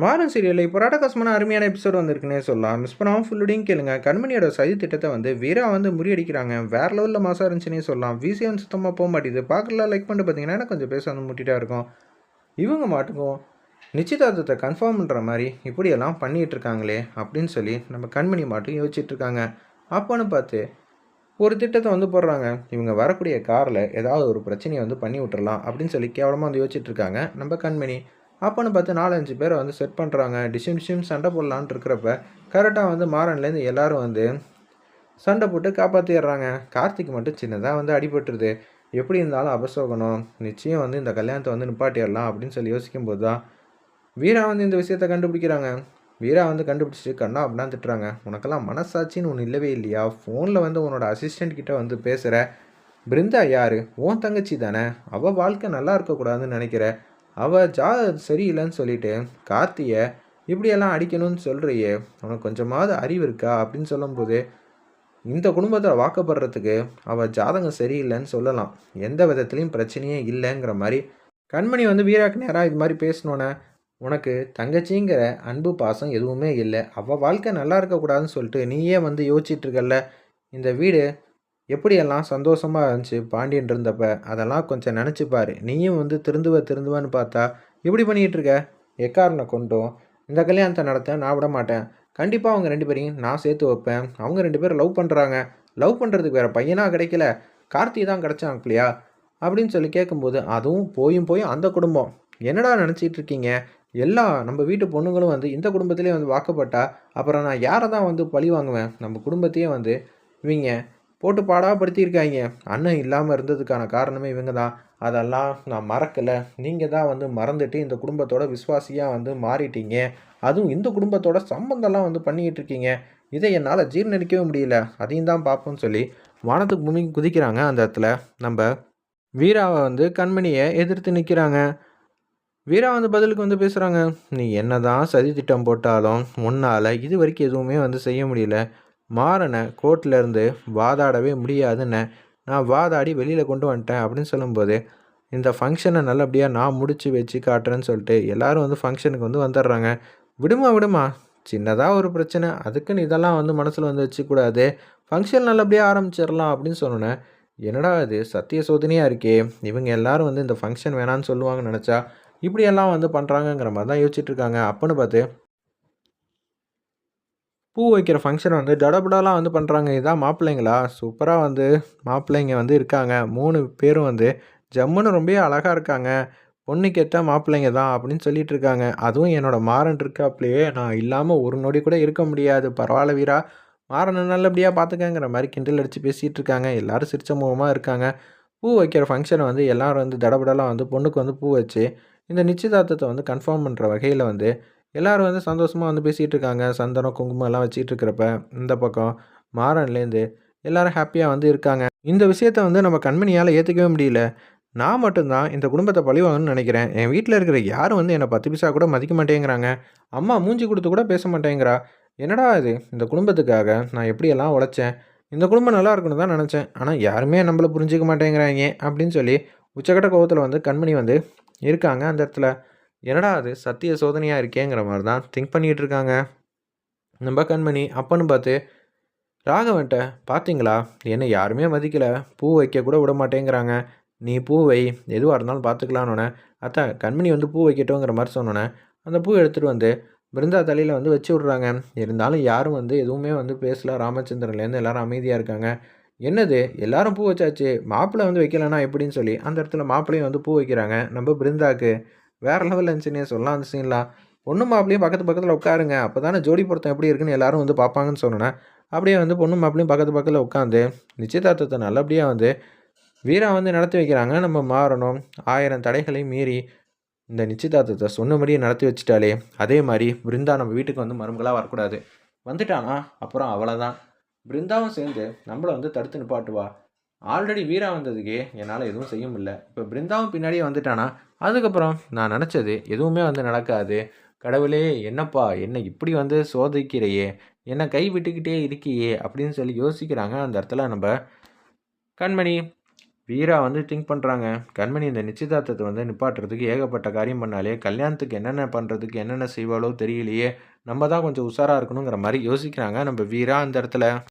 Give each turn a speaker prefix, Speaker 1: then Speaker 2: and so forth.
Speaker 1: மாறன் சீரியலில் இப்போ ராடகாசமான அருமையான எபிசோட் வந்திருக்குன்னே சொல்லலாம். மிஸ் பண்ணாமல் ஃபுல்லுடையும் கேளுங்க. கண்மணியோட சதி திட்டத்தை வந்து வீரா வந்து முறியடிக்கிறாங்க. வேற லெவலில் மாசாக இருந்துச்சுன்னே சொல்லலாம். விசிஎம் சுத்தமாக போக மாட்டேது பார்க்கலாம் லைக் பண்ணிட்டு பார்த்தீங்கன்னா கொஞ்சம் பேச வந்து முட்டிட்டா இருக்கும். இவங்க மாட்டுக்கும் நிச்சயதார்த்தத்தை கன்ஃபார்ம் பண்ணுற மாதிரி இப்படியெல்லாம் பண்ணிகிட்டு இருக்காங்களே அப்படின்னு சொல்லி நம்ம கண்மணி மாட்டும் யோசிச்சுட்டு இருக்காங்க. அப்போன்னு பார்த்து ஒரு திட்டத்தை வந்து போடுறாங்க. இவங்க வரக்கூடிய காரில் ஏதாவது ஒரு பிரச்சனையை வந்து பண்ணி விட்டுறலாம் அப்படின்னு சொல்லி கேவலமாக வந்து யோசிச்சுட்டு இருக்காங்க நம்ம கண்மணி. அப்போன்னு பார்த்து நாலஞ்சு பேரை வந்து செட் பண்ணுறாங்க டிசிம் டிசிம் சண்டை போடலான்ட்டு இருக்கிறப்ப கரெக்டாக வந்து மாறன்லேருந்து எல்லாரும் வந்து சண்டை போட்டு காப்பாற்றிடுறாங்க கார்த்திக் மட்டும் சின்னதாக வந்து அடிபட்டுருது. எப்படி இருந்தாலும் அபசோகணும் நிச்சயம் வந்து இந்த கல்யாணத்தை வந்து நிப்பாட்டிடலாம் அப்படின்னு சொல்லி யோசிக்கும்போது தான் வீரா வந்து இந்த விஷயத்தை கண்டுபிடிக்கிறாங்க. வீரா வந்து கண்டுபிடிச்சிட்டு கண்ணா அப்படின்னா திட்டுறாங்க. உனக்கெல்லாம் மனசாட்சின்னு ஒன்று இல்லவே இல்லையா? ஃபோனில் வந்து உன்னோட அசிஸ்டண்ட் கிட்ட வந்து பேசுகிற பிருந்தா யார்? உன் தங்கச்சி தானே. அவள் வாழ்க்கை நல்லா இருக்கக்கூடாதுன்னு நினைக்கிற அவள் ஜா சரியில்லைன்னு சொல்லிட்டு கார்த்தியை இப்படியெல்லாம் அடிக்கணும்னு சொல்கிறியே உனக்கு கொஞ்சமாவது அறிவு இருக்கா? அப்படின்னு சொல்லும்போது இந்த குடும்பத்தில் வாக்கப்படுறதுக்கு அவள் ஜாதகம் சரியில்லைன்னு சொல்லலாம். எந்த விதத்துலேயும் பிரச்சனையே இல்லைங்கிற மாதிரி. கண்மணி வந்து வீராக்கு நேராக இது மாதிரி பேசினோன்னே உனக்கு தங்கச்சிங்கிற அன்பு பாசம் எதுவுமே இல்லை. அவள் வாழ்க்கை நல்லா இருக்கக்கூடாதுன்னு சொல்லிட்டு நீயே வந்து யோசிச்சிட்ருக்கல்ல இந்த வீடு எப்படியெல்லாம் சந்தோஷமாக இருந்துச்சு பாண்டியன் இருந்தப்ப? அதெல்லாம் கொஞ்சம் நினச்சி பாரு. நீயும் வந்து திருந்துவ திருந்துவன்னு பார்த்தா இப்படி பண்ணிகிட்டு இருக்க? எக்காரனை கொண்டும்? இந்த கல்யாணத்தை நடத்த நான் விட மாட்டேன். கண்டிப்பாக அவங்க ரெண்டு பேரையும் நான் சேர்த்து வைப்பேன். அவங்க ரெண்டு பேரும் லவ் பண்ணுறாங்க லவ் பண்ணுறதுக்கு வேறு பையனாக கிடைக்கல. கார்த்தி தான் கிடச்சான் இல்லையா? அப்படின்னு சொல்லி கேட்கும்போது அதுவும் போயும் போயும் அந்த குடும்பம். என்னடா நினச்சிட்டு இருக்கீங்க? எல்லா நம்ம வீட்டு பொண்ணுங்களும் வந்து இந்த குடும்பத்திலே வந்து வாக்கப்பட்டா அப்புறம் நான் யாரை தான் வந்து பழி வாங்குவேன்? நம்ம குடும்பத்தையே வந்து இவங்க போட்டு பாடாப்படுத்தியிருக்காங்க. அண்ணன் இல்லாமல் இருந்ததுக்கான காரணமே இவங்க தான் அதெல்லாம் நான் மறக்கலை. நீங்கள் தான் வந்து மறந்துட்டு இந்த குடும்பத்தோட விஸ்வாசியாக வந்து மாறிட்டீங்க. அதுவும் இந்த குடும்பத்தோட சம்பந்தம்லாம் வந்து பண்ணிக்கிட்டு இருக்கீங்க. இதை என்னால் ஜீர்ணிக்கவே முடியல. அதையும் தான் பார்ப்போம்னு சொல்லி வானத்துக்கு பூமி குதிக்கிறாங்க அந்த இடத்துல. நம்ம வீராவை வந்து கண்மணியை எதிர்த்து நிற்கிறாங்க வீரா வந்து பதிலுக்கு வந்து பேசுகிறாங்க நீ என்ன தான் சதி திட்டம் போட்டாலும் உன்னால் இது வரைக்கும் எதுவுமே வந்து செய்ய முடியல. மாறனை கோர்ட்லேருந்து வாதாடவே முடியாதுன்னு நான் வாதாடி வெளியில் கொண்டு வந்துட்டேன் அப்படின்னு சொல்லும்போது இந்த ஃபங்க்ஷனை நல்லபடியாக நான் முடித்து வச்சு காட்டுறேன்னு சொல்லிட்டு எல்லோரும் வந்து ஃபங்க்ஷனுக்கு வந்து வந்துடுறாங்க. விடுமா விடுமா? சின்னதாக ஒரு பிரச்சனை. அதுக்குன்னு இதெல்லாம் வந்து மனசில் வந்து வச்சுக்கூடாது. ஃபங்க்ஷன் நல்லபடியாக ஆரம்பிச்சிடலாம் அப்படின்னு சொன்னோன்னே என்னடா இது? சத்திய சோதனையாக இருக்கே. இவங்க எல்லாரும் வந்து இந்த ஃபங்க்ஷன் வேணான்னு சொல்லுவாங்கன்னு நினச்சா இப்படியெல்லாம் வந்து பண்ணுறாங்கங்கிற மாதிரி தான் யோசிச்சுட்ருக்காங்க அப்போன்னு பார்த்து பூ வைக்கிற ஃபங்க்ஷன் வந்து டடபுடாலாம் வந்து பண்ணுறாங்க இதான் மாப்பிள்ளைங்களா? சூப்பராக வந்து மாப்பிள்ளைங்க வந்து இருக்காங்க. மூணு பேரும் வந்து ஜம்முன்னு ரொம்ப அழகாக இருக்காங்க. பொண்ணு கேட்டால் மாப்பிள்ளைங்க தான் அப்படின்னு சொல்லிட்டு இருக்காங்க. அதுவும் என்னோடய மாறன் இருக்காப்லையே. நான் இல்லாமல் ஒரு நொடி கூட இருக்க முடியாது. பரவாயில்ல வீரா. மாறனை நல்லபடியாக பார்த்துக்கங்கிற மாதிரி கிண்டல் அடித்து பேசிகிட்டு இருக்காங்க. எல்லோரும் சிரிச்ச முகமாக இருக்காங்க. பூ வைக்கிற ஃபங்க்ஷனை வந்து எல்லோரும் வந்து தடபடலாம் வந்து பொண்ணுக்கு வந்து பூ வச்சு இந்த நிச்சயதார்த்தத்தை வந்து கன்ஃபார்ம் பண்ணுற வகையில் வந்து எல்லோரும் வந்து சந்தோஷமாக வந்து பேசிகிட்டு இருக்காங்க சந்தனம் குங்குமம் எல்லாம் வச்சுட்டு இருக்கிறப்ப இந்த பக்கம் மாறன்லேருந்து எல்லோரும் ஹாப்பியாக வந்து இருக்காங்க. இந்த விஷயத்த வந்து நம்ம கண்மணியால் ஏற்றுக்கவே முடியல. நான் மட்டும்தான் இந்த குடும்பத்தை பழிவாங்கன்னு நினைக்கிறேன். என் வீட்டில் இருக்கிற யாரும் வந்து என்னை பத்து பைசா கூட மதிக்க மாட்டேங்கிறாங்க. அம்மா மூஞ்சி கொடுத்து கூட பேச மாட்டேங்கிறா. என்னடா இது? இந்த குடும்பத்துக்காக நான் எப்படியெல்லாம் உழைச்சேன்? இந்த குடும்பம் நல்லா இருக்கணும் தான் நினச்சேன். ஆனால் யாருமே நம்மளை புரிஞ்சிக்க மாட்டேங்கிறாங்க அப்படின்னு சொல்லி உச்சக்கட்ட கோபத்தில் வந்து கண்மணி வந்து இருக்காங்க அந்த இடத்துல. என்னடா அது? சத்திய சோதனையாக இருக்கேங்கிற மாதிரி தான் திங்க் பண்ணிகிட்டு இருக்காங்க நம்ம கண்மணி அப்பன்னு பார்த்து ராகவன்ட்ட பார்த்தீங்களா என்னை யாருமே மதிக்கலை. பூ வைக்க கூட விட மாட்டேங்கிறாங்க. நீ பூ வை. எதுவாக இருந்தாலும் பார்த்துக்கலான்னு அத்தான் கண்மணி வந்து பூ வைக்கட்டுங்கிற மாதிரி சொன்னோன்னே அந்த பூ எடுத்துகிட்டு வந்து பிருந்தா தலையில் வந்து வச்சு விட்றாங்க. இருந்தாலும் யாரும் வந்து எதுவுமே வந்து பேசல. ராமச்சந்திரன்லேருந்து எல்லாரும் அமைதியாக இருக்காங்க. என்னது? எல்லாரும் பூ வச்சாச்சு. மாப்பிள்ளை வந்து வைக்கலன்னா எப்படின்னு சொல்லி அந்த இடத்துல மாப்பிள்ளையும் வந்து பூ வைக்கிறாங்க. நம்ம பிருந்தாக்கு. வேறு லெவலில் இருந்துச்சுன்னே சொல்லலாம் அந்த சீன்லாம் பொண்ணு மாப்பிளையும் பக்கத்து பக்கத்தில் உட்காருங்க. அப்போ தானே ஜோடி பொருத்தம் எப்படி இருக்குன்னு எல்லாரும் வந்து பார்ப்பாங்கன்னு சொன்னேன் அப்படியே வந்து பொண்ணு மாப்பிளையும் பக்கத்து பக்கத்தில் உட்காந்து நிச்சயதார்த்தத்தை நல்லபடியாக வந்து வீரா வந்து நடத்தி வைக்கிறாங்க. நம்ம மாறணும். ஆயிரம் தடைகளை மீறி இந்த நிச்சயதார்த்தத்தை சொன்னபடியே நடத்தி வச்சுட்டாலே அதே மாதிரி பிருந்தா நம்ம வீட்டுக்கு வந்து மருமகளாக வரக்கூடாது. வந்துட்டானா? அப்புறம் அவ்வளோதான் பிருந்தாவும் சேர்ந்து நம்மளை வந்து தடுத்து நிப்பாட்டுவா. ஆல்ரெடி வீரா வந்ததுக்கே என்னால் எதுவும் செய்ய முடியல. இப்போ பிருந்தாவும் பின்னாடியே வந்துட்டானா? அதுக்கப்புறம் நான் நினச்சது எதுவுமே வந்து நடக்காது. கடவுளே என்னப்பா என்னை இப்படி வந்து சோதிக்கிறையே? என்னை கை விட்டுக்கிட்டே இருக்கியே? அப்படின்னு சொல்லி யோசிக்கிறாங்க. அந்த இடத்துல நம்ம கண்மணி வீரா வந்து திங்க் பண்ணுறாங்க கண்மணி இந்த நிச்சயதார்த்தத்தை வந்து நிப்பாட்டுறதுக்கு ஏகப்பட்ட காரியம் பண்ணாலே கல்யாணத்துக்கு என்னென்ன பண்ணுறதுக்கு என்னென்ன செய்வாளோ தெரியலையே. நம்ம தான் கொஞ்சம் உஷாராக இருக்கணுங்கிற மாதிரி யோசிக்கிறாங்க. நம்ம வீரா அந்த இடத்துல